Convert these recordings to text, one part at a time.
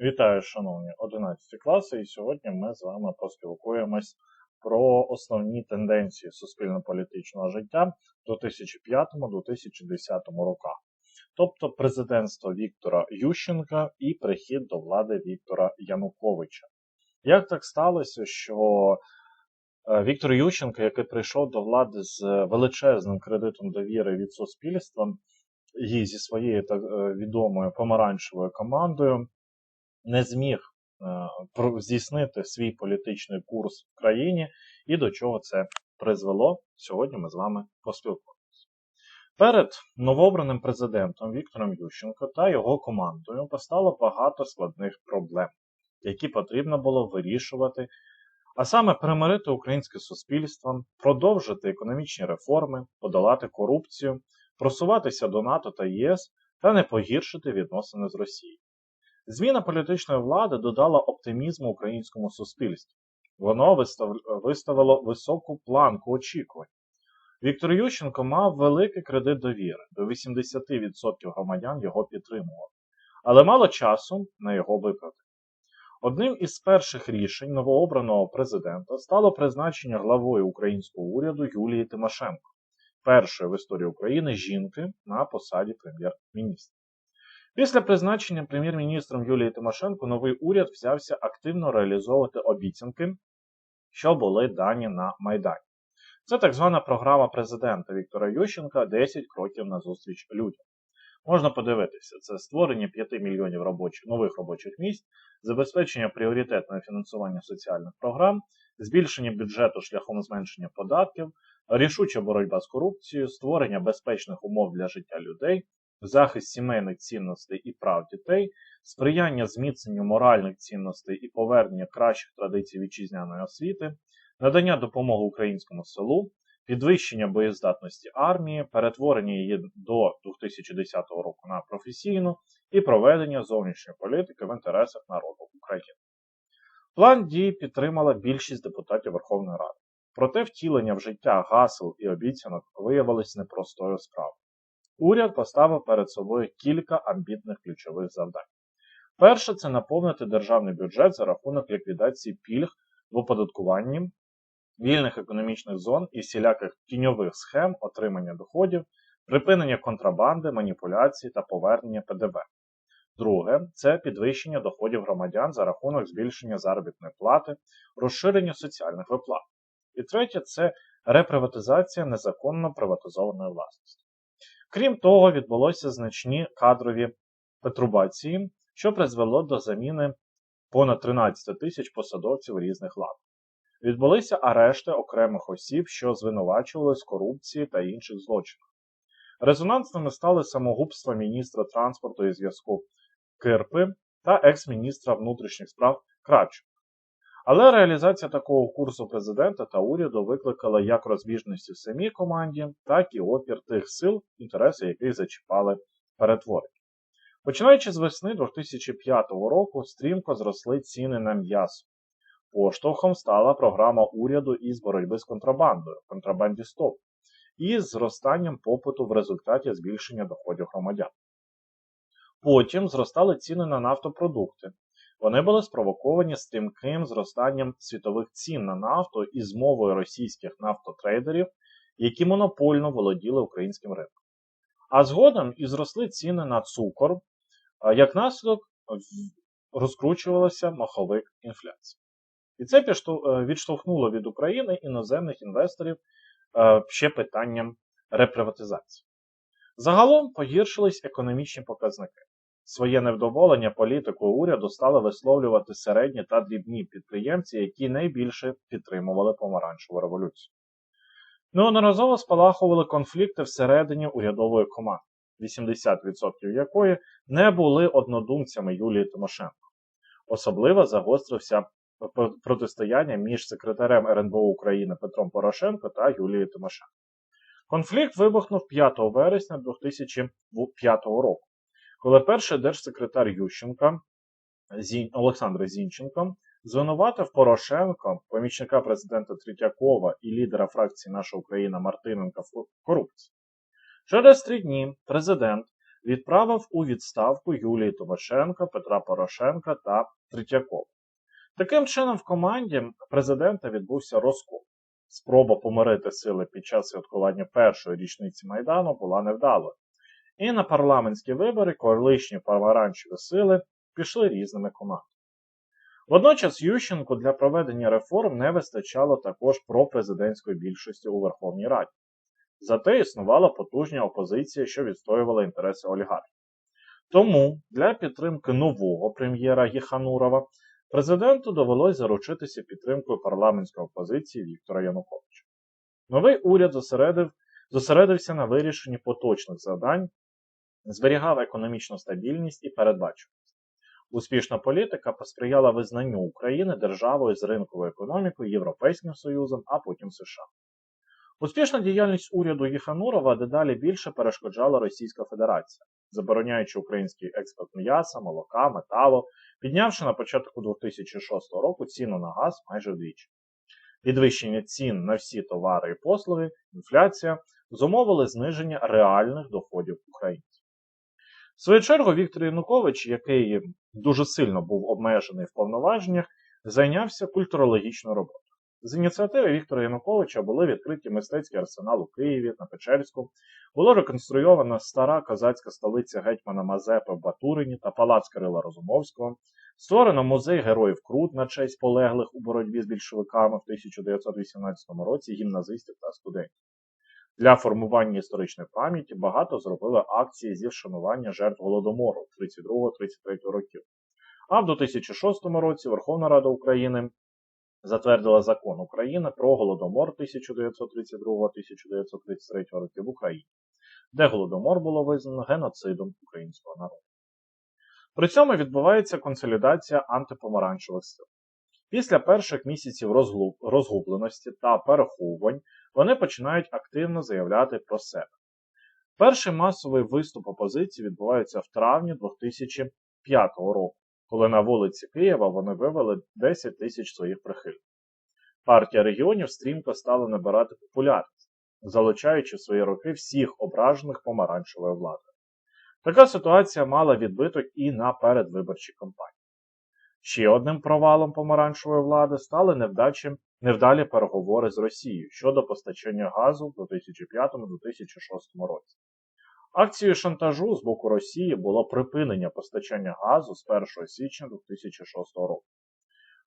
Вітаю, шановні 11 класи, і сьогодні ми з вами поспілкуємось про основні тенденції суспільно-політичного життя в 2005-2010 роках, тобто президентство Віктора Ющенка і прихід до влади Віктора Януковича. Як так сталося, що е, Віктор Ющенко, який прийшов до влади з величезним кредитом довіри від суспільства, і зі своєю так е, відомою помаранчевою командою, не зміг е, здійснити свій політичний курс в країні і до чого це призвело. Сьогодні ми з вами поспілкуємося. Перед новообраним президентом Віктором Ющенко та його командою постало багато складних проблем, які потрібно було вирішувати, а саме перемирити українське суспільство, продовжити економічні реформи, подолати корупцію, просуватися до НАТО та ЄС та не погіршити відносини з Росією. Зміна політичної влади додала оптимізму українському суспільству. Воно виставило високу планку очікувань. Віктор Ющенко мав великий кредит довіри, до 80% громадян його підтримували, але мало часу на його виправдання. Одним із перших рішень новообраного президента стало призначення главою українського уряду Юлії Тимошенко, першої в історії України жінки на посаді прем'єр-міністра. Після призначення прем'єр-міністром Юлії Тимошенко новий уряд взявся активно реалізовувати обіцянки, що були дані на Майдані. Це так звана програма президента Віктора Ющенка 10 кроків на зустріч людям. Можна подивитися, це створення 5 мільйонів робочих, нових робочих місць, забезпечення пріоритетного фінансування соціальних програм, збільшення бюджету шляхом зменшення податків, рішуча боротьба з корупцією, створення безпечних умов для життя людей, захист сімейних цінностей і прав дітей, сприяння зміцненню моральних цінностей і повернення кращих традицій вітчизняної освіти, надання допомоги українському селу, підвищення боєздатності армії, перетворення її до 2010 року на професійну і проведення зовнішньої політики в інтересах народу України. План дій підтримала більшість депутатів Верховної Ради. Проте втілення в життя гасел і обіцянок виявилось непростою справою. Уряд поставив перед собою кілька амбітних ключових завдань. Перше це наповнити державний бюджет за рахунок ліквідації пільг в оподаткуванні вільних економічних зон і всіляких тіньових схем отримання доходів, припинення контрабанди, маніпуляцій та повернення ПДВ. Друге це підвищення доходів громадян за рахунок збільшення заробітної плати, розширення соціальних виплат. І третє це реприватизація незаконно приватизованої власності. Крім того, відбулося значні кадрові петрубації, що призвело до заміни понад 13 тисяч посадовців різних лад. Відбулися арешти окремих осіб, що звинувачувались в корупції та інших злочинах. Резонансними стали самогубства міністра транспорту і зв'язку Кирпи та екс-міністра внутрішніх справ Кравченка. Але реалізація такого курсу президента та уряду викликала як розбіжності в самій команді, так і опір тих сил, інтереси яких зачіпали перетворення. Починаючи з весни 2005 року, стрімко зросли ціни на м'ясо. Поштовхом стала програма уряду із боротьби з контрабандою, контрабанді стоп, і зростанням попиту в результаті збільшення доходів громадян. Потім зростали ціни на нафтопродукти, вони були спровоковані стрімким зростанням світових цін на нафту і змовою російських нафтотрейдерів, які монопольно володіли українським ринком. А згодом і зросли ціни на цукор, як наслідок розкручувалося маховик інфляції. І це е, відштовхнуло від України іноземних інвесторів е, ще питанням реприватизації. Загалом погіршились економічні показники. Своє невдоволення політикою уряду стали висловлювати середні та дрібні підприємці, які найбільше підтримували помаранчеву революцію. Неодноразово спалахували конфлікти всередині урядової команди, 80% якої не були однодумцями Юлії Тимошенко. Особливо загострився протистояння між секретарем РНБО України Петром Порошенко та Юлією Тимошенко. Конфлікт вибухнув 5 вересня 2005 року коли перший держсекретар Ющенка Олександр Зінченко звинуватив Порошенко, помічника президента Третьякова і лідера фракції Наша Україна Мартиненка в корупції. Через три дні президент відправив у відставку Юлії Тимошенко, Петра Порошенка та Третьякова. Таким чином, в команді президента відбувся розкол. Спроба помирити сили під час святкування першої річниці Майдану була невдалою. І на парламентські вибори коалічні помаранчеві сили пішли різними командами. Водночас Ющенку для проведення реформ не вистачало також пропрезидентської більшості у Верховній Раді. Зате існувала потужна опозиція, що відстоювала інтереси олігархів. Тому для підтримки нового прем'єра Єханурова президенту довелось заручитися підтримкою парламентської опозиції Віктора Януковича. Новий уряд зосередив, зосередився на вирішенні поточних завдань, зберігав економічну стабільність і передбачуваність. Успішна політика посприяла визнанню України державою з ринковою економікою, Європейським Союзом, а потім США. Успішна діяльність уряду Єханурова дедалі більше перешкоджала Російська Федерація, забороняючи український експорт м'яса, молока, металу, піднявши на початку 2006 року ціну на газ майже вдвічі. Підвищення цін на всі товари і послуги, інфляція зумовили зниження реальних доходів українців. В свою чергу, Віктор Янукович, який дуже сильно був обмежений в повноваженнях, зайнявся культурологічною роботою. З ініціативи Віктора Януковича були відкриті мистецький арсенал у Києві на Печерську, була реконструйована стара козацька столиця гетьмана Мазепи в Батурині та палац Кирила Розумовського, створено музей героїв Крут на честь полеглих у боротьбі з більшовиками в 1918 році гімназистів та студентів. Для формування історичної пам'яті багато зробили акції зі вшанування жертв Голодомору 32-33 років. А в 2006 році Верховна Рада України затвердила закон України про Голодомор 1932-1933 років в Україні, де Голодомор було визнано геноцидом українського народу. При цьому відбувається консолідація антипомаранчевих сил. Після перших місяців розгубленості та переховувань вони починають активно заявляти про себе. Перший масовий виступ опозиції відбувається в травні 2005 року, коли на вулиці Києва вони вивели 10 тисяч своїх прихильників. Партія регіонів стрімко стала набирати популярність, залучаючи в свої роки всіх ображених помаранчевою владою. Така ситуація мала відбиток і на передвиборчій кампанії. Ще одним провалом помаранчевої влади стали невдачі, невдалі переговори з Росією щодо постачання газу в 2005-2006 році. Акцією шантажу з боку Росії було припинення постачання газу з 1 січня 2006 року.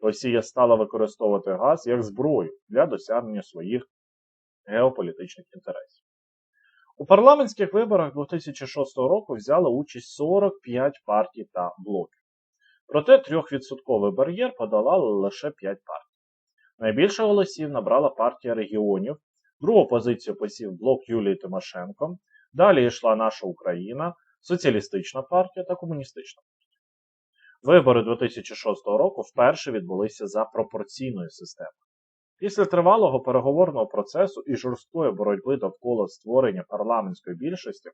Росія стала використовувати газ як зброю для досягнення своїх геополітичних інтересів. У парламентських виборах 2006 року взяли участь 45 партій та блоків. Проте 3% бар'єр подолали лише 5 партій. Найбільше голосів набрала партія регіонів, другу позицію посів блок Юлії Тимошенко, далі йшла наша Україна, Соціалістична партія та Комуністична партія. Вибори 2006 року вперше відбулися за пропорційною системою. Після тривалого переговорного процесу і жорсткої боротьби довкола створення парламентської більшості,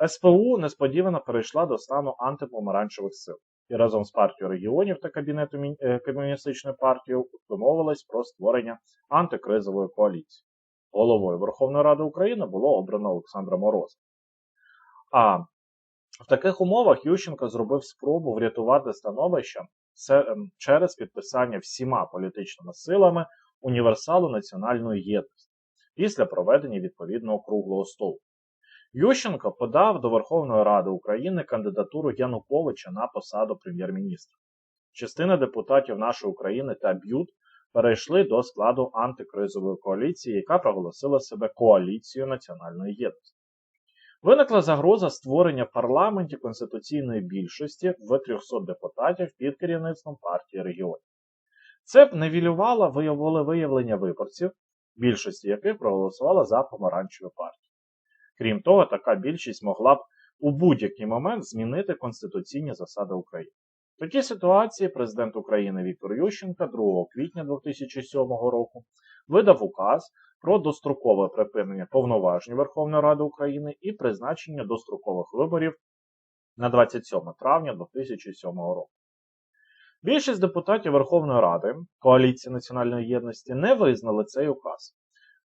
е, СПУ несподівано перейшла до стану антипомаранчевих сил і разом з партією регіонів та Кабінетом е, Комуністичної партії домовилась про створення антикризової коаліції. Головою Верховної Ради України було обрано Олександра Мороза. А в таких умовах Ющенко зробив спробу врятувати становище ем, через підписання всіма політичними силами універсалу національної єдності після проведення відповідного круглого столу. Ющенко подав до Верховної Ради України кандидатуру Януковича на посаду прем'єр-міністра. Частина депутатів нашої України та Б'ют перейшли до складу антикризової коаліції, яка проголосила себе коаліцією національної єдності. Виникла загроза створення в парламенті конституційної більшості в 300 депутатів під керівництвом партії регіонів. Це б невілювало виявлення виборців, більшості яких проголосувала за помаранчеву партію. Крім того, така більшість могла б у будь-який момент змінити конституційні засади України. В такій ситуації президент України Віктор Ющенко 2 квітня 2007 року видав указ про дострокове припинення повноважень Верховної Ради України і призначення дострокових виборів на 27 травня 2007 року. Більшість депутатів Верховної Ради Коаліції Національної єдності не визнали цей указ,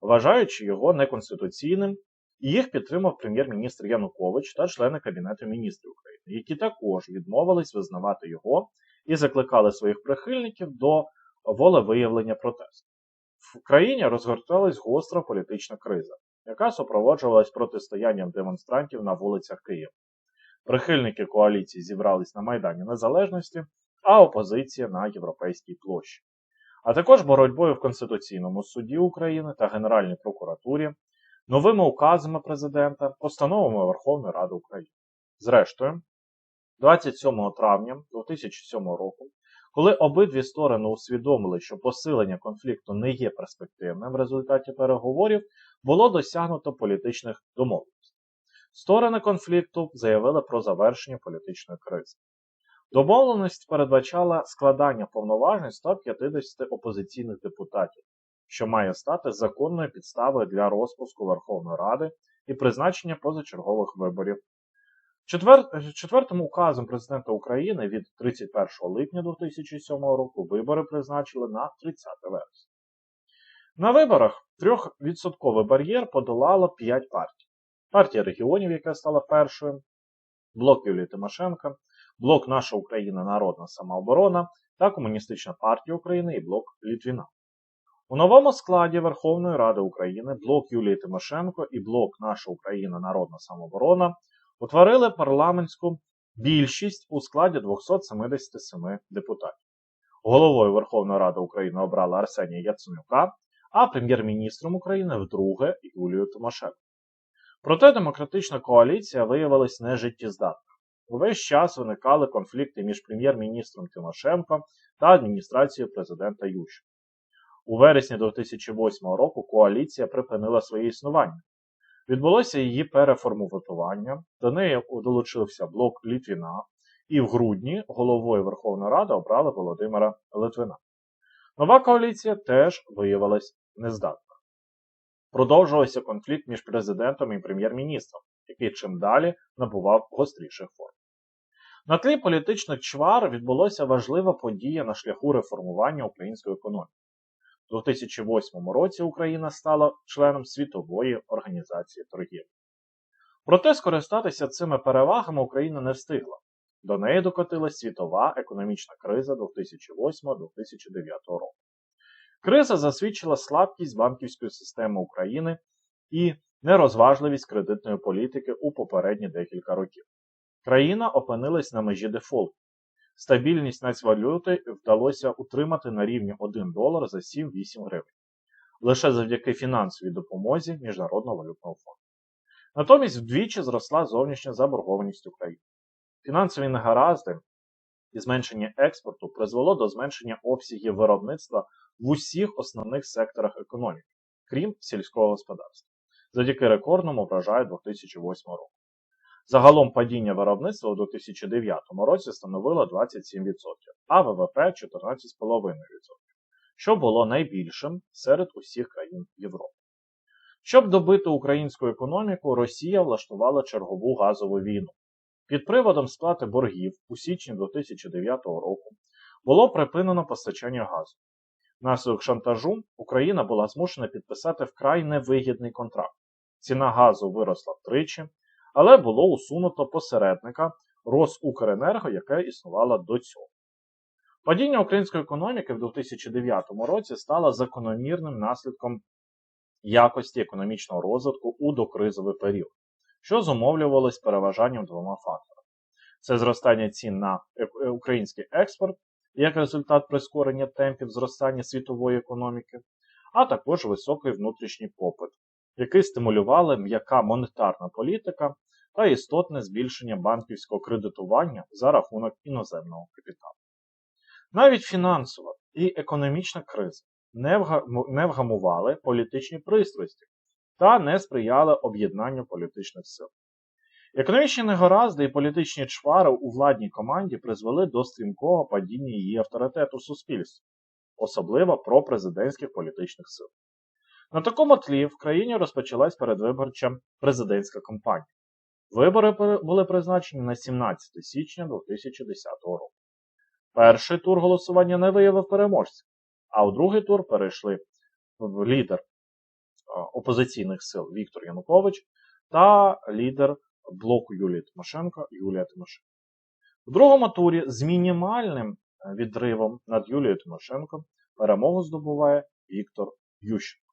вважаючи його неконституційним їх підтримав прем'єр-міністр Янукович та члени Кабінету міністрів України, які також відмовились визнавати його і закликали своїх прихильників до волевиявлення протесту. В країні розгорталась гостра політична криза, яка супроводжувалась протистоянням демонстрантів на вулицях Києва. Прихильники коаліції зібрались на Майдані Незалежності, а опозиція на Європейській площі, а також боротьбою в Конституційному суді України та Генеральній прокуратурі, новими указами президента, постановами Верховної Ради України. Зрештою, 27 травня 2007 року, коли обидві сторони усвідомили, що посилення конфлікту не є перспективним в результаті переговорів, було досягнуто політичних домовленостей. Сторони конфлікту заявили про завершення політичної кризи. Домовленість передбачала складання повноважень 150 опозиційних депутатів, що має стати законною підставою для розпуску Верховної Ради і призначення позачергових виборів. Четвер... Четвертим указом президента України від 31 липня 2007 року вибори призначили на 30 вересня. На виборах трьохвідсотковий бар'єр подолало 5 партій. Партія регіонів, яка стала першою, блок Юлії Тимошенка, блок Наша Україна Народна самооборона та Комуністична партія України і блок Літвіна. У новому складі Верховної Ради України блок Юлії Тимошенко і блок Наша Україна Народна самооборона утворили парламентську більшість у складі 277 депутатів. Головою Верховної Ради України обрали Арсенія Яценюка, а прем'єр-міністром України вдруге Юлію Тимошенко. Проте демократична коаліція виявилась нежиттєздатною. Увесь час виникали конфлікти між прем'єр-міністром Тимошенко та адміністрацією президента Ющенка. У вересні 2008 року коаліція припинила своє існування. Відбулося її переформатування, до неї долучився блок Літвіна, і в грудні головою Верховної Ради обрали Володимира Литвина. Нова коаліція теж виявилась нездатна. Продовжувався конфлікт між президентом і прем'єр-міністром, який чим далі набував гостріших форм. На тлі політичних чвар відбулася важлива подія на шляху реформування української економіки. У 2008 році Україна стала членом Світової організації торгівлі. Проте скористатися цими перевагами Україна не встигла. До неї докотилась світова економічна криза 2008-2009 року. Криза засвідчила слабкість банківської системи України і нерозважливість кредитної політики у попередні декілька років. Країна опинилась на межі дефолту. Стабільність нацвалюти вдалося утримати на рівні 1 долар за 7-8 гривень, лише завдяки фінансовій допомозі Міжнародного валютного фонду. Натомість вдвічі зросла зовнішня заборгованість України. Фінансові негаразди і зменшення експорту призвело до зменшення обсягів виробництва в усіх основних секторах економіки, крім сільського господарства, завдяки рекордному врожаю 2008 року. Загалом падіння виробництва у 2009 році становило 27%, а ВВП 14,5%, що було найбільшим серед усіх країн Європи. Щоб добити українську економіку, Росія влаштувала чергову газову війну. Під приводом сплати боргів у січні 2009 року було припинено постачання газу. Внаслідок шантажу Україна була змушена підписати вкрай невигідний контракт. Ціна газу виросла втричі, але було усунуто посередника Росукренерго, яке існувало до цього. Падіння української економіки в 2009 році стало закономірним наслідком якості економічного розвитку у докризовий період, що зумовлювалось переважанням двома факторами: це зростання цін на український експорт як результат прискорення темпів зростання світової економіки, а також високий внутрішній попит, який стимулювали м'яка монетарна політика та істотне збільшення банківського кредитування за рахунок іноземного капіталу. Навіть фінансова і економічна криза не вгамували політичні пристрасті та не сприяли об'єднанню політичних сил. Економічні негаразди і політичні чвари у владній команді призвели до стрімкого падіння її авторитету в суспільстві, особливо пропрезидентських політичних сил. На такому тлі в країні розпочалась передвиборча президентська кампанія. Вибори були призначені на 17 січня 2010 року. Перший тур голосування не виявив переможця, а у другий тур перейшли лідер опозиційних сил Віктор Янукович та лідер блоку Юлії Тимошенко Юлія Тимошенко. У другому турі з мінімальним е, відривом над Юлією Тимошенко перемогу здобуває Віктор Ющенко.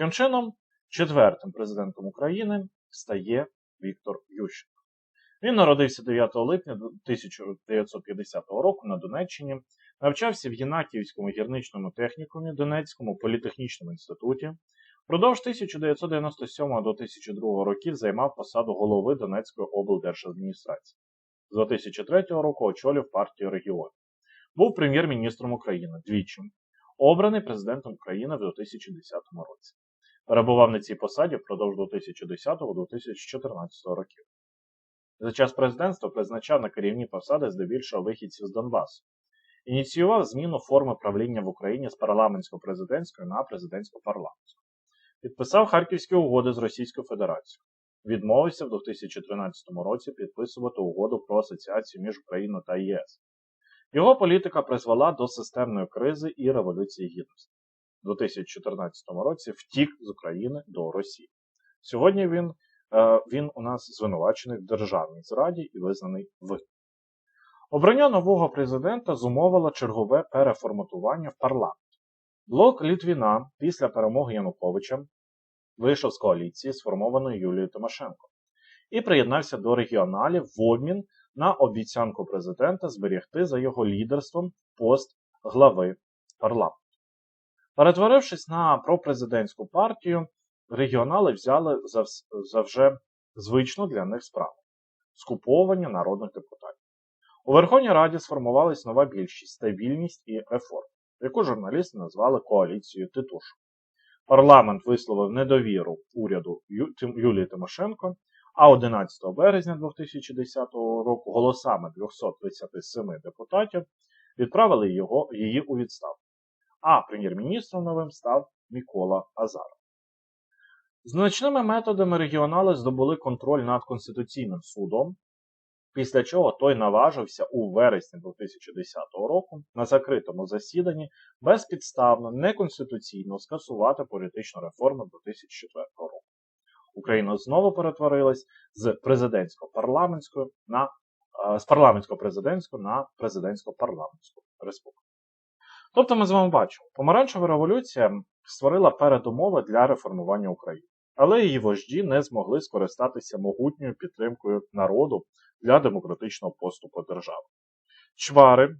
Таким чином, четвертим президентом України стає Віктор Ющенко. Він народився 9 липня 1950 року на Донеччині, навчався в Єнакіївському гірничному технікумі Донецькому політехнічному інституті. Впродовж 1997 до 2002 років займав посаду голови Донецької облдержадміністрації. З 2003 року очолив партію регіонів. Був прем'єр-міністром України двічі, обраний президентом України в 2010 році. Перебував на цій посаді впродовж 2010-2014 років. За час президентства призначав на керівні посади здебільшого вихідців з Донбасу. Ініціював зміну форми правління в Україні з парламентсько-президентської на президентсько-парламентську. Підписав Харківські угоди з Російською Федерацією. Відмовився в 2013 році підписувати угоду про асоціацію між Україною та ЄС. Його політика призвела до системної кризи і Революції Гідності. У 2014 році втік з України до Росії. Сьогодні він, е, він у нас звинувачений в державній зраді і визнаний винним. Обрання нового президента зумовило чергове переформатування в парламент. Блок Літвіна після перемоги Януковича вийшов з коаліції, сформованої Юлією Тимошенко, і приєднався до регіоналів в обмін на обіцянку президента зберегти за його лідерством пост глави парламенту. Перетворившись на пропрезидентську партію, регіонали взяли за, вже звичну для них справу скуповування народних депутатів. У Верховній Раді сформувалась нова більшість, стабільність і реформи, яку журналісти назвали коаліцією Титушу. Парламент висловив недовіру уряду Юлії Тимошенко, а 11 березня 2010 року голосами 237 депутатів відправили його, її у відставку. А прем'єр-міністром новим став Микола Азаров. Значними методами регіонали здобули контроль над Конституційним судом, після чого той наважився у вересні 2010 року на закритому засіданні безпідставно, неконституційно скасувати політичну реформу 2004 року. Україна знову перетворилась з президентсько-парламентської на з парламентсько-президентської на президентсько-парламентську республіку. Тобто ми з вами бачимо, помаранчева революція створила передумови для реформування України, але її вожді не змогли скористатися могутньою підтримкою народу для демократичного поступу держави. Чвари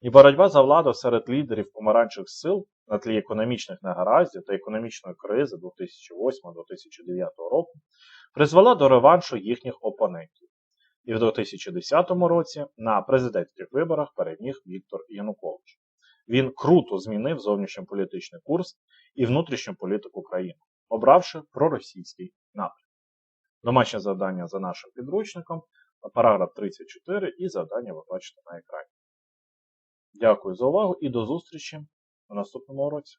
і боротьба за владу серед лідерів помаранчевих сил на тлі економічних негараздів та економічної кризи 2008-2009 року призвела до реваншу їхніх опонентів. І в 2010 році на президентських виборах переміг Віктор Янукович. Він круто змінив зовнішньополітичний курс і внутрішню політику країни, обравши проросійський напрям. Домашнє завдання за нашим підручником, параграф 34 і завдання ви бачите на екрані. Дякую за увагу і до зустрічі у наступному уроці.